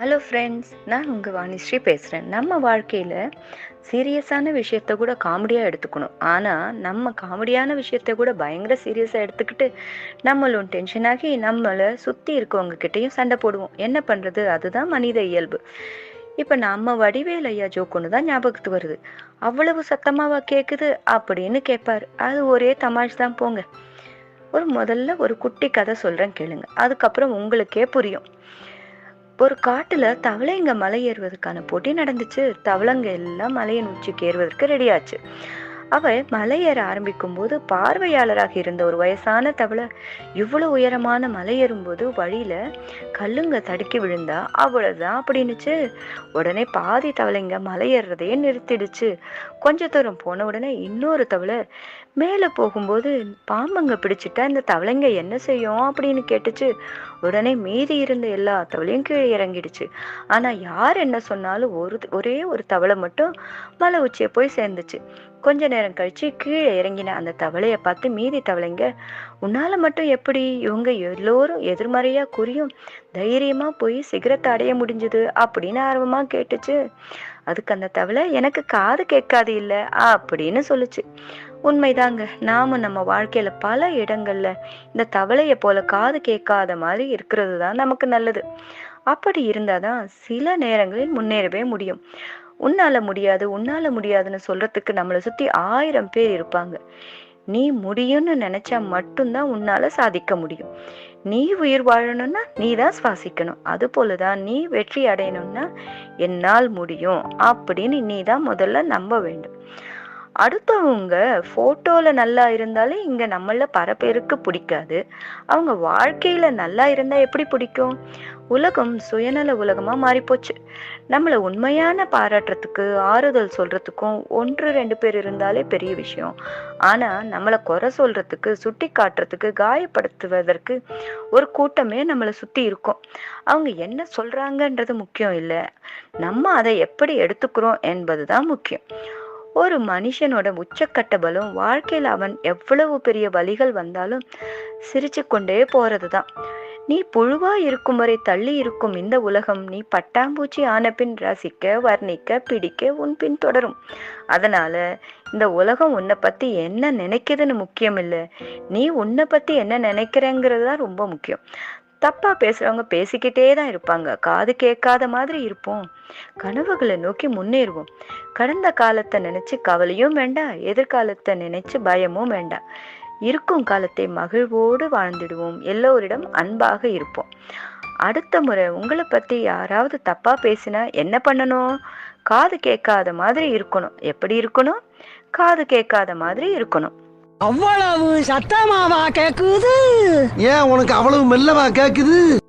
Hello friends நான் உங்கள் வாணிஸ்ரீ பேசுகிறேன் நம்ம வாழ்க்கையில் சீரியஸான விஷயத்த கூட காமெடியாக எடுத்துக்கணும். ஆனால் நம்ம காமெடியான விஷயத்த கூட பயங்கர சீரியஸாக எடுத்துக்கிட்டு நம்மளும் டென்ஷன் ஆகி நம்மளை சுற்றி இருக்கவங்க கிட்டேயும் சண்டை போடுவோம். என்ன பண்ணுறது அதுதான் மனித இயல்பு. இப்போ நம்ம வடிவேல் ஐயா ஜோக்குன்னு தான் ஞாபகத்துக்கு வருது. அவ்வளவு சத்தமாவா கேட்குது அப்படின்னு கேட்பார் அது ஒரே தமாஷ் தான். போங்க. ஒரு முதல்ல ஒரு குட்டி கதை சொல்கிறேன் கேளுங்க. அதுக்கப்புறம் உங்களுக்கே புரியும். ஒரு காட்டுல தவளைங்க மலை ஏறுவதற்கான போட்டி நடந்துச்சு. தவளைங்க எல்லாம் மலையின் உச்சிக்கு ஏறுவதற்கு ரெடியாச்சு அவ மலை ஏற ஆரம்பிக்கும் போது பார்வையாளராக இருந்த ஒரு வயசான தவளை இவ்வளவு உயரமான மலை ஏறும்போது வழியில கல்லுங்க தடுக்கி விழுந்தா அவ்வளவுதான் அப்படின்னுச்சு. உடனே பாதி தவளைங்க மலை ஏறுறதையே நிறுத்திடுச்சு. கொஞ்ச தூரம் போன உடனே இன்னொரு தவளை மேலே போகும்போது பாம்புங்க பிடிச்சிட்டா இந்த தவளைங்க என்ன செய்யும் அப்படின்னு கேட்டுச்சு. உடனே மீதி இருந்த எல்லா தவளையும் கீழே இறங்கிடுச்சு. ஆனா யார் என்ன சொன்னாலும் ஒரு ஒரே ஒரு தவளை மட்டும் மலை உச்சியை போய் சேர்ந்துச்சு. கொஞ்ச நேரம் கழிச்சு கீழே இறங்கின அந்த தவளையை பார்த்து மீதி தவளைங்க உன்னால மட்டும் எப்படி? இவங்க எல்லோரும் எதிர்மறையா குறியும் தைரியமா போய் சிகரத்தை அடைய முடிஞ்சது? அப்படின்னு ஆர்வமா கேட்டுச்சு. அதுக்கு அந்த தவளை எனக்கு காது கேட்காது இல்லை அப்படின்னு சொல்லுச்சு. உண்மைதாங்க. நாம நம்ம வாழ்க்கையில பல இடங்கள்ல இந்த தவளைய போல காது கேட்காத மாதிரி இருக்கிறது தான் நமக்கு நல்லது. அப்படி இருந்தாதான் சில நேரங்களில் முன்னேறவே முடியும். உன்னால முடியாது உன்னால முடியாதுன்னு சொல்றதுக்கு நம்மளை சுத்தி ஆயிரம் பேர் இருப்பாங்க. நீ முடியும்னு நினைச்சா மட்டும்தான் உன்னால சாதிக்க முடியும். நீ உயிர் வாழணும்னா நீ தான் சுவாசிக்கணும். அது போலதான் நீ வெற்றி அடையணும்னா என்னால் முடியும். அப்படின்னு நீ தான் முதல்ல நம்ப வேண்டும். அடுத்தவங்க ஃபோட்டோவில் நல்லா இருந்தாலே இங்கே நம்மள பல பேருக்கு பிடிக்காது. அவங்க வாழ்க்கையில் நல்லா இருந்தால் எப்படி பிடிக்கும்? உலகம் சுயநல உலகமாக மாறிப்போச்சு. நம்மளை உண்மையான பாராட்டுறதுக்கு ஆறுதல் சொல்கிறதுக்கும் ஒன்று ரெண்டு பேர் இருந்தாலே பெரிய விஷயம். ஆனால் நம்மளை குறை சொல்கிறதுக்கு சுட்டி காட்டுறதுக்கு காயப்படுத்துவதற்கு ஒரு கூட்டமே நம்மளை சுற்றி இருக்கும். அவங்க என்ன சொல்கிறாங்கன்றது முக்கியம் இல்லை. நம்ம அதை எப்படி எடுத்துக்கிறோம் என்பது தான் முக்கியம். ஒரு மனுஷனோட உச்சக்கட்ட பலம் வாழ்க்கையில் அவன் எவ்வளவு பெரிய வழிகள் வந்தாலும் சிரிச்சு கொண்டே போறதுதான். நீ புழுவா இருக்கும் வரை தள்ளி இருக்கும் இந்த உலகம் நீ பட்டாம்பூச்சி ஆன பின் ரசிக்க வர்ணிக்க பிடிக்க உன் பின் தொடரும். அதனால இந்த உலகம் உன்னை பத்தி என்ன நினைக்குதுன்னு முக்கியம் இல்லை நீ உன்னை பத்தி என்ன நினைக்கிறேங்கிறது தான் ரொம்ப முக்கியம். தப்பாக பேசுகிறவங்க பேசிக்கிட்டே தான் இருப்பாங்க. காது கேட்காத மாதிரி இருப்போம். கனவுகளை நோக்கி முன்னேறுவோம். கடந்த காலத்தை நினச்சி கவலையும் வேண்டாம் எதிர்காலத்தை நினச்சி பயமும் வேண்டாம் இருக்கும் காலத்தை மகிழ்வோடு வாழ்ந்துடுவோம். எல்லோரிடம் அன்பாக இருப்போம். அடுத்த முறை உங்களை பற்றி யாராவது தப்பாக பேசினா என்ன பண்ணணும்? காது கேட்காத மாதிரி இருக்கணும். எப்படி இருக்கணும்? காது கேட்காத மாதிரி இருக்கணும். அவ்வளவு சத்தமாவா கேக்குது? ஏன் உனக்கு அவ்வளவு மெல்லவா கேக்குது?